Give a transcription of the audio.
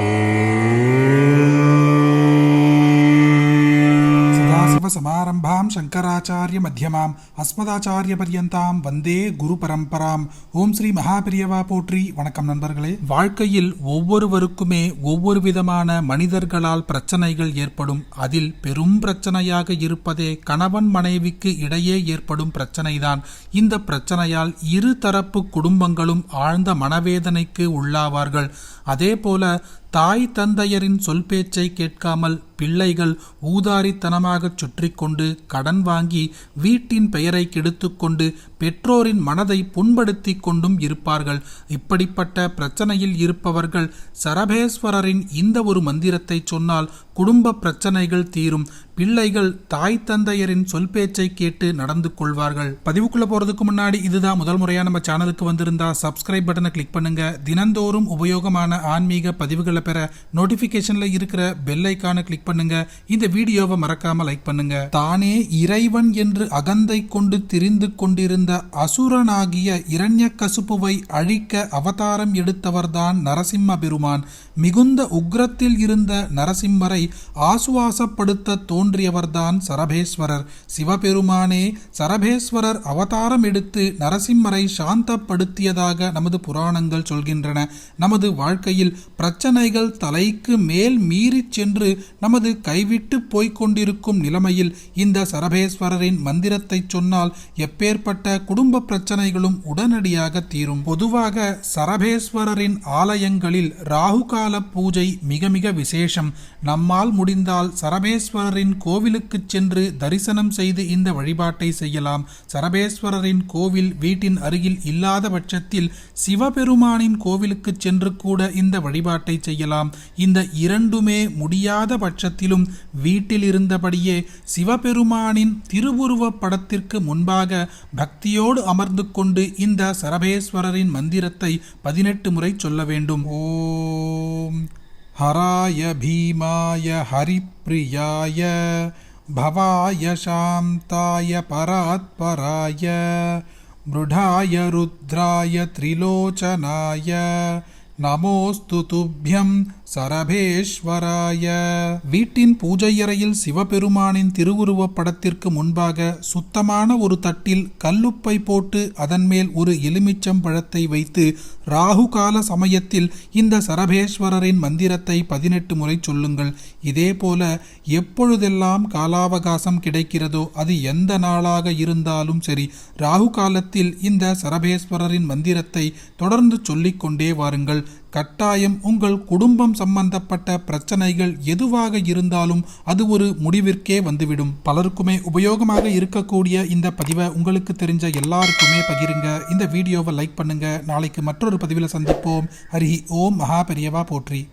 Oh. Shankaracharya மத்தியமாம் அஸ்மதாச்சாரிய பரியந்தாம் வந்தே குரு பரம்பராம். ஓம் ஸ்ரீ மகாபிரியவா போற்றி. வணக்கம் நண்பர்களே. வாழ்க்கையில் ஒவ்வொருவருக்குமே ஒவ்வொரு விதமான மனிதர்களால் பிரச்சனைகள் ஏற்படும். அதில் பெரும் பிரச்சனையாக இருப்பதே கணவன் மனைவிக்கு இடையே ஏற்படும் பிரச்சனைதான். இந்த பிரச்சனையால் இரு தரப்பு குடும்பங்களும் ஆழ்ந்த மனவேதனைக்கு உள்ளாவார்கள். அதேபோல தாய் தந்தையரின் சொல் பேச்சை கேட்காமல் பிள்ளைகள் ஊதாரித்தனமாகச் சுற்றி கொண்டு கடன் வாங்கி வீட்டின் பெயரை கெடுத்துக்கொண்டு பெற்றோரின் மனதை புண்படுத்தி கொண்டும் இருப்பார்கள். இப்படிப்பட்ட பிரச்சனையில் இருப்பவர்கள் சரபேஸ்வரரின் இந்த ஒரு மந்திரத்தை சொன்னால் குடும்ப பிரச்சனைகள் தீரும். பிள்ளைகள் தாய் தந்தையரின் சொல் பேச்சை கேட்டு நடந்து கொள்வார்கள். பதிவுக்குள்ள போறதுக்கு முன்னாடி இதுதான் முதல் முறையா நம்ம சேனலுக்கு வந்திருந்தா சப்ஸ்கிரைப் பட்டனை கிளிக் பண்ணுங்க. தினந்தோறும் உபயோகமான ஆன்மீக பதிவுகளை பெற நோட்டிபிகேஷன்ல இருக்கிற பெல் ஐக்கான கிளிக் பண்ணுங்க. இந்த வீடியோவை மறக்காம லைக் பண்ணுங்க. தானே இறைவன் என்று அகந்தை கொண்டு திரிந்து கொண்டிருந்த அசுரனாகிய இரண்ய கசுப்புவை அழிக்க அவதாரம் எடுத்தவர்தான் நரசிம்ம பெருமான். மிகுந்த உக்ரத்தில் இருந்த நரசிம்மரை ஆசுவாசப்படுத்த தோன்றியவர்தான் சரபேஸ்வரர். சிவபெருமானே சரபேஸ்வரர் அவதாரம் எடுத்து நரசிம்மரை சாந்தப்படுத்தியதாக நமது புராணங்கள் சொல்கின்றன. நமது வாழ்க்கையில் பிரச்சனைகள் தலைக்கு மேல் மீறி சென்று நமது கைவிட்டு போய்க் கொண்டிருக்கும் நிலைமையில் இந்த சரபேஸ்வரரின் மந்திரத்தை சொன்னால் எப்பேற்பட்ட குடும்ப பிரச்சனைகளும் உடனடியாக தீரும். பொதுவாக சரபேஸ்வரரின் ஆலயங்களில் ராகுகால பூஜை மிக மிக விசேஷம். நம்மால் முடிந்தால் சரபேஸ்வரரின் கோவிலுக்கு சென்று தரிசனம் செய்து இந்த வழிபாட்டை செய்யலாம். சரபேஸ்வரரின் கோவில் வீட்டின் அருகில் இல்லாத பட்சத்தில் சிவபெருமானின் கோவிலுக்கு சென்று கூட இந்த வழிபாட்டை செய்யலாம். இந்த இரண்டுமே முடியாத பட்சத்திலும் வீட்டில் இருந்தபடியே சிவபெருமானின் திருவுருவ படத்திற்கு முன்பாக பக்தி பக்தியோடு அமர்ந்து கொண்டு இந்த சரபேஸ்வரரின் மந்திரத்தை பதினெட்டு முறை சொல்ல வேண்டும் ஓம் हराय भीमाय हरिप्रियाय भवाय शान्ताय परात्पराय मृढाय रुद्राय त्रिलोचनाय நமோஸ்து துப்யம் சரபேஸ்வராய. வீட்டின் பூஜையறையில் சிவபெருமானின் திருவுருவப் படத்திற்கு முன்பாக சுத்தமான ஒரு தட்டில் கல்லுப்பை போட்டு அதன் மேல் ஒரு எலுமிச்சம் பழத்தை வைத்து ராகு கால சமயத்தில் இந்த சரபேஸ்வரரின் மந்திரத்தை பதினெட்டு முறை சொல்லுங்கள். இதேபோல எப்பொழுதெல்லாம் காலாவகாசம் கிடைக்கிறதோ அது எந்த நாளாக இருந்தாலும் சரி ராகு காலத்தில் இந்த சரபேஸ்வரரின் மந்திரத்தை தொடர்ந்து சொல்லிக்கொண்டே வாருங்கள். கட்டாயம் உங்கள் குடும்பம் சம்பந்தப்பட்ட பிரச்சனைகள் எதுவாக இருந்தாலும் அது ஒரு முடிவிற்கே வந்துவிடும். பலருக்குமே உபயோகமாக இருக்கக்கூடிய இந்த பதிவை உங்களுக்கு தெரிஞ்ச எல்லாருக்குமே பகிருங்க. இந்த வீடியோவை லைக் பண்ணுங்க. நாளைக்கு மற்றொரு பதிவில் சந்திப்போம். ஹரி ஓம். மகா பெரியவா போற்றி.